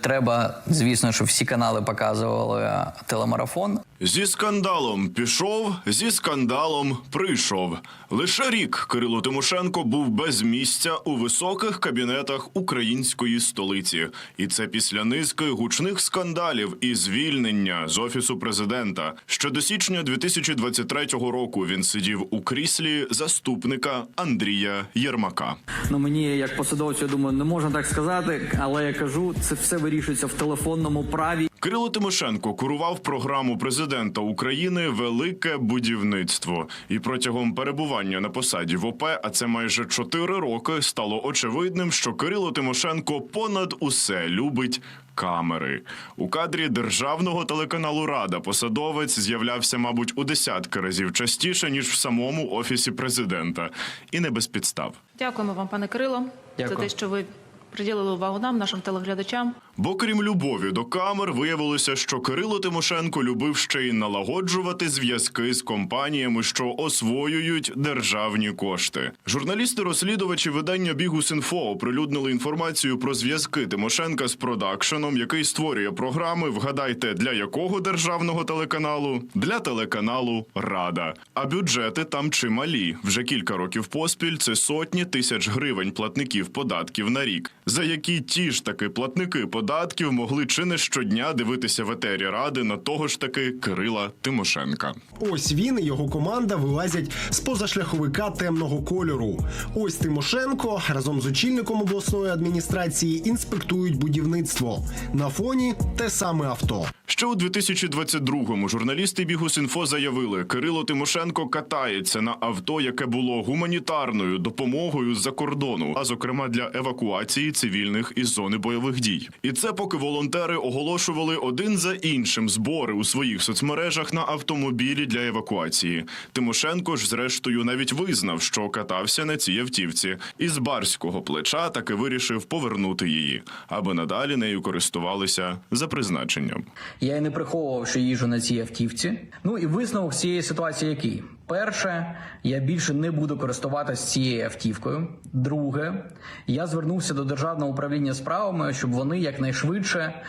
Треба, звісно, щоб всі канали показували телемарафон. Зі скандалом пішов, зі скандалом прийшов. Лише рік Кирило Тимошенко був без місця у високих кабінетах української столиці, і це після низки гучних скандалів і звільнення з офісу президента. Ще до січня 2023 року він сидів у кріслі заступника Андрія Єрмака. Ну мені як посадовцю, я думаю, не можна так сказати, але я кажу, це все вирішується в телефонному праві. Кирило Тимошенко курував програму президента України Велике будівництво. І протягом перебування на посаді в ОП, а це майже чотири роки, стало очевидним, що Кирило Тимошенко понад усе любить. Камери у кадрі державного телеканалу Рада посадовець з'являвся, мабуть, у десятки разів частіше ніж в самому офісі президента, і не без підстав. Дякуємо вам, пане Кирило, Дякую. за те, що ви приділили увагу нам, нашим телеглядачам. Бо крім любові до камер, виявилося, що Кирило Тимошенко любив ще й налагоджувати зв'язки з компаніями, що освоюють державні кошти. Журналісти-розслідувачі видання Бігус.Інфо оприлюднили інформацію про зв'язки Тимошенка з продакшеном, який створює програми. Вгадайте, для якого державного телеканалу? Для телеканалу Рада. А бюджети там чималі. Вже кілька років поспіль це сотні тисяч гривень платників податків на рік, за які ті ж таки платники податків могли чи не щодня дивитися в етері ради на того ж таки Кирила Тимошенка. Ось він і його команда вилазять з позашляховика темного кольору. Ось Тимошенко разом з очільником обласної адміністрації інспектують будівництво. На фоні те саме авто. Ще у 2022-му журналісти Бігус.Інфо заявили, Кирило Тимошенко катається на авто, яке було гуманітарною допомогою з-за кордону, а зокрема для евакуації цивільних із зони бойових дій. І це поки волонтери оголошували один за іншим збори у своїх соцмережах на автомобілі для евакуації. Тимошенко ж, зрештою, навіть визнав, що катався на цій автівці, і з барського плеча таки вирішив повернути її, аби надалі нею користувалися за призначенням. Я і не приховував, що їжу на цій автівці. Ну і висновок цієї ситуації який? Перше, я більше не буду користуватися цією автівкою. Друге, я звернувся до державного управління справами, щоб вони якнайшвидше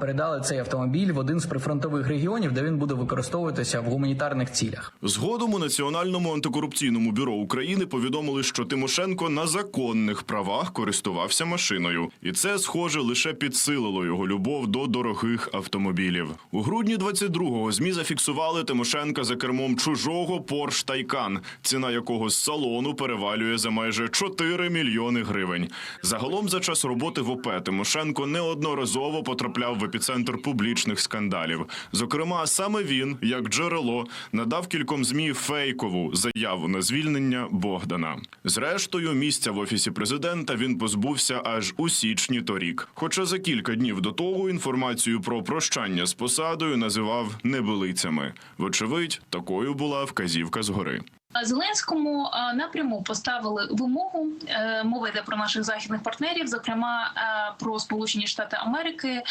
передали цей автомобіль в один з прифронтових регіонів, де він буде використовуватися в гуманітарних цілях. Згодом у Національному антикорупційному бюро України повідомили, що Тимошенко на законних правах користувався машиною, і це, схоже, лише підсилило його любов до дорогих автомобілів. У грудні 22-го змі зафіксували Тимошенка за кермом чужого Porsche Taycan, ціна якого з салону перевалює за майже 4 мільйони гривень. Загалом за час роботи в ОП Тимошенко неодноразово потрапляв в епіцентр публічних скандалів. Зокрема, саме він, як джерело, надав кільком змі фейкову заяву на звільнення Богдана. Зрештою, місця в офісі президента він позбувся аж у січні торік. Хоча за кілька днів до того інформацію про прощання з посадою називав небилицями. Вочевидь, такою була вказівка згори. Зеленському напряму поставили вимогу. е, Мова йде про наших західних партнерів, зокрема е, про Сполучені Штати Америки,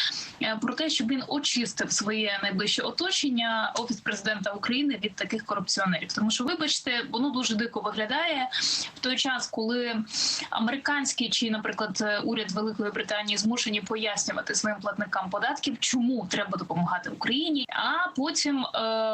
е, про те, щоб він очистив своє найближче оточення, офіс президента України від таких корупціонерів. Тому що, вибачте, воно дуже дико виглядає в той час, коли американський чи, наприклад, уряд Великої Британії змушені пояснювати своїм платникам податків, чому треба допомагати Україні. А потім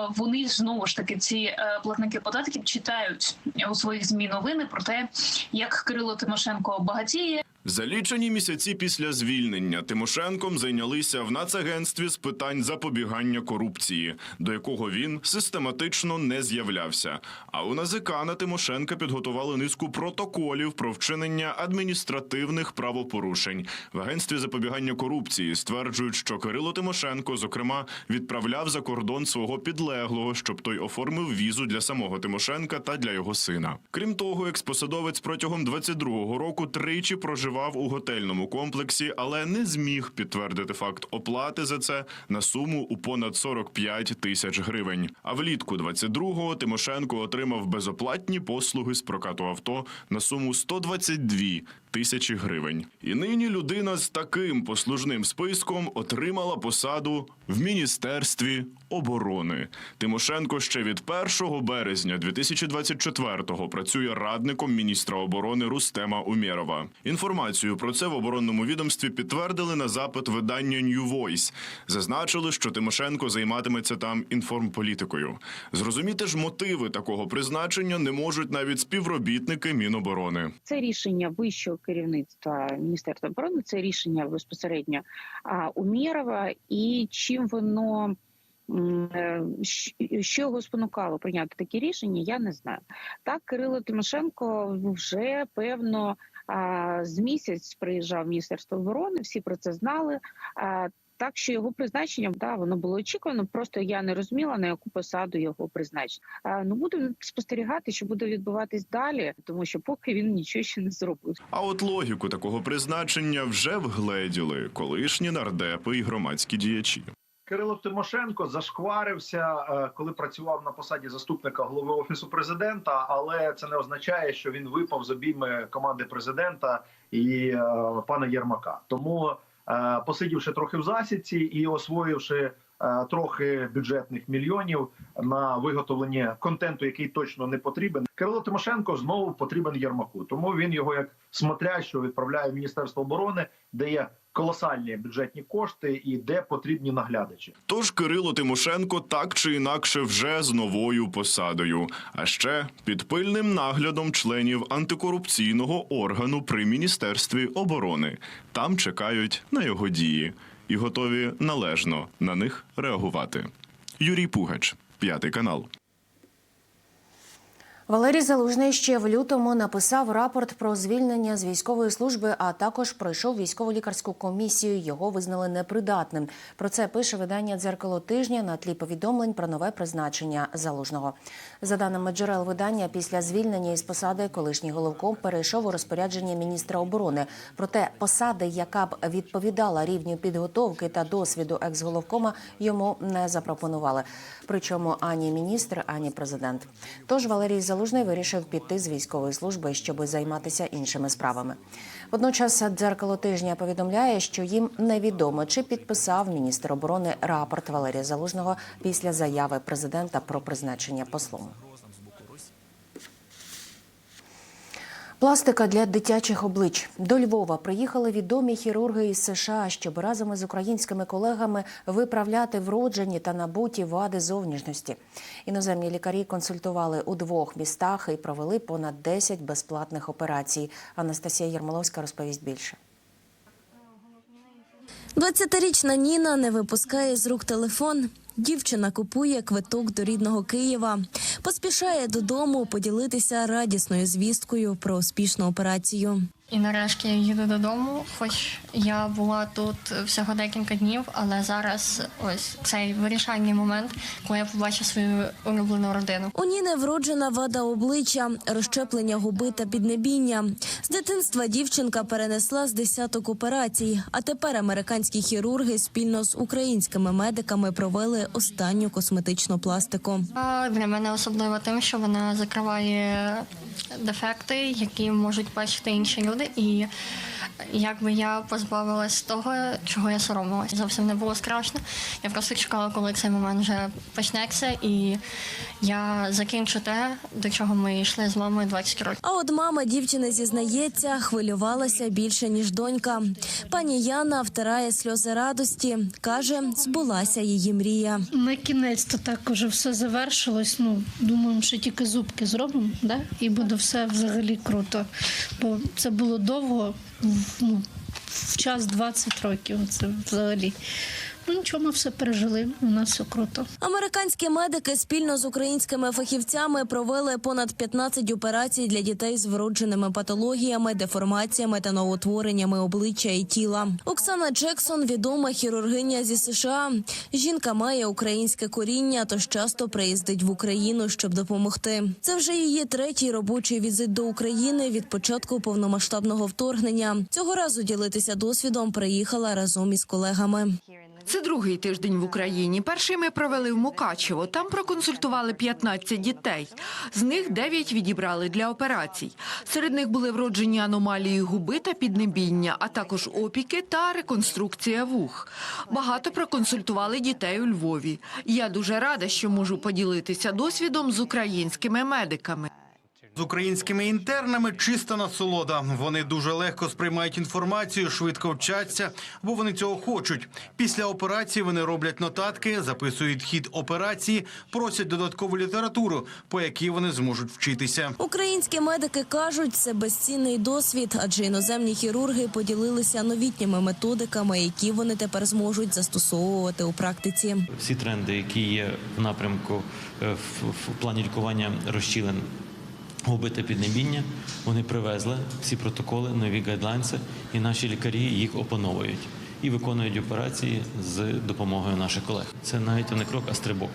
вони знову ж таки ці платники податків читають у своїх змі новини про те, як Кирило Тимошенко багатіє, За лічені місяці після звільнення Тимошенком зайнялися в Нацагентстві з питань запобігання корупції, до якого він систематично не з'являвся. А у НАЗК на Тимошенка підготували низку протоколів про вчинення адміністративних правопорушень. В агентстві запобігання корупції стверджують, що Кирило Тимошенко, зокрема, відправляв за кордон свого підлеглого, щоб той оформив візу для самого Тимошенка та для його сина. Крім того, експосадовець протягом 22-го року тричі проживав у готельному комплексі, але не зміг підтвердити факт оплати за це на суму у понад 45 тисяч гривень. А влітку 22-го Тимошенко отримав безоплатні послуги з прокату авто на суму 122 тисячі гривень. І нині людина з таким послужним списком отримала посаду в міністерстві оборони. Тимошенко ще від 1 березня 2024-го працює радником міністра оборони Рустема Умєрова. Інформація Інформацію про це в оборонному відомстві підтвердили на запит видання New Voice. Зазначили, що Тимошенко займатиметься там інформполітикою. Зрозуміти ж мотиви такого призначення не можуть навіть співробітники Міноборони. Це рішення вищого керівництва Міністерства оборони, це рішення безпосередньо Умєрова. І чим воно е, що його спонукало прийняти такі рішення, я не знаю. Так, Кирило Тимошенко вже певно з місяць приїжджав Міністерство оборони. Всі про це знали. Так що його призначення да, воно було очікувано. Просто я не розуміла на яку посаду його призначить. Ну будемо спостерігати, що буде відбуватись далі, тому що поки він нічого ще не зробив. А от логіку такого призначення вже вгледіли колишні нардепи і громадські діячі. Кирило Тимошенко зашкварився, е, коли працював на посаді заступника голови офісу президента, але це не означає, що він випав з обійми команди президента і е, пана Єрмака. Тому, е, посидівши трохи в засідці і освоївши трохи бюджетних мільйонів на виготовлення контенту, який точно не потрібен, Кирило Тимошенко знову потрібен Єрмаку. Тому він його як смотрящого відправляє в міністерство оборони, де є колосальні бюджетні кошти і де потрібні наглядачі. Тож Кирило Тимошенко так чи інакше вже з новою посадою, а ще під пильним наглядом членів антикорупційного органу при міністерстві оборони. Там чекають на його дії і готові належно на них реагувати. Юрій Пугач, п'ятий канал. Валерій Залужний ще в лютому написав рапорт про звільнення з військової служби, а також пройшов військово-лікарську комісію. Його визнали непридатним. Про це пише видання дзеркало тижня на тлі повідомлень про нове призначення залужного. За даними джерел видання, після звільнення із посади колишній головком перейшов у розпорядження міністра оборони. Проте посади, яка б відповідала рівню підготовки та досвіду екс-головкома, йому не запропонували. Причому ані міністр, ані президент. Тож Валерій Залужний вирішив піти з військової служби, щоб займатися іншими справами. Водночас дзеркало тижня повідомляє, що їм невідомо, чи підписав міністр оборони рапорт Валерія Залужного після заяви президента про призначення послом. Пластика для дитячих облич до Львова приїхали відомі хірурги із США, щоб разом із українськими колегами виправляти вроджені та набуті вади зовнішності. Іноземні лікарі консультували у двох містах і провели понад 10 безплатних операцій. Анастасія Єрмоловська розповість більше. 20-річна Ніна не випускає з рук телефон. Дівчина купує квиток до рідного Києва, поспішає додому поділитися радісною звісткою про успішну операцію. І нарешті я їду додому, хоч я була тут всього декілька днів, але зараз ось цей вирішальний момент, коли я побачу свою улюблену родину. У Ніни вроджена вада обличчя, розщеплення губи та піднебіння. З дитинства дівчинка перенесла з десяток операцій, а тепер американські хірурги спільно з українськими медиками провели останню косметичну пластику. Для мене особливо тим, що вона закриває дефекти, які можуть бачити інші люди, і якби я позбавилась того, чого я соромилась. Зовсім не було страшно. Я просто чекала, коли цей момент вже почнеться, і я закінчу те, до чого ми йшли з мамою 20 років. А от мама дівчини зізнається, хвилювалася більше ніж донька. Пані Яна втирає сльози радості, каже, збулася її мрія. На кінець то так уже все завершилось. Ну думаємо, що тільки зубки зробимо, да? і буде все взагалі круто. Бо це було довго, в- ну, час 20 років. Це взагалі. Ну нічого, ми все пережили. У нас все круто. Американські медики спільно з українськими фахівцями провели понад 15 операцій для дітей з вродженими патологіями, деформаціями та новотвореннями обличчя і тіла. Оксана Джексон відома хірургиня зі США. Жінка має українське коріння, тож часто приїздить в Україну, щоб допомогти. Це вже її третій робочий візит до України від початку повномасштабного вторгнення. Цього разу ділитися досвідом приїхала разом із колегами. Це другий тиждень в Україні. Перший ми провели в Мукачево. Там проконсультували 15 дітей. З них 9 відібрали для операцій. Серед них були вроджені аномалії губи та піднебіння, а також опіки та реконструкція вух. Багато проконсультували дітей у Львові. Я дуже рада, що можу поділитися досвідом з українськими медиками. З українськими інтернами чиста насолода. Вони дуже легко сприймають інформацію, швидко вчаться, бо вони цього хочуть. Після операції вони роблять нотатки, записують хід операції, просять додаткову літературу, по якій вони зможуть вчитися. Українські медики кажуть, це безцінний досвід, адже іноземні хірурги поділилися новітніми методиками, які вони тепер зможуть застосовувати у практиці. всі тренди, які є в напрямку е, в, плані лікування розчілин губи та піднебіння, вони привезли всі протоколи, нові гайдлайнси, і наші лікарі їх опановують і виконують операції з допомогою наших колег. Це навіть не крок, а стрибок.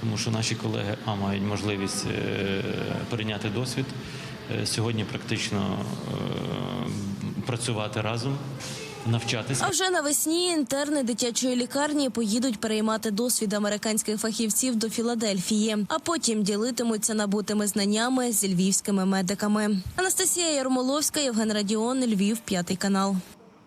Тому що наші колеги а мають можливість е, перейняти досвід е, сьогодні, практично е, працювати разом, навчатися. А вже навесні інтерни дитячої лікарні поїдуть переймати досвід американських фахівців до Філадельфії, а потім ділитимуться набутими знаннями зі львівськими медиками. Анастасія Ярмоловська, Євген Радіон, Львів, п'ятий канал.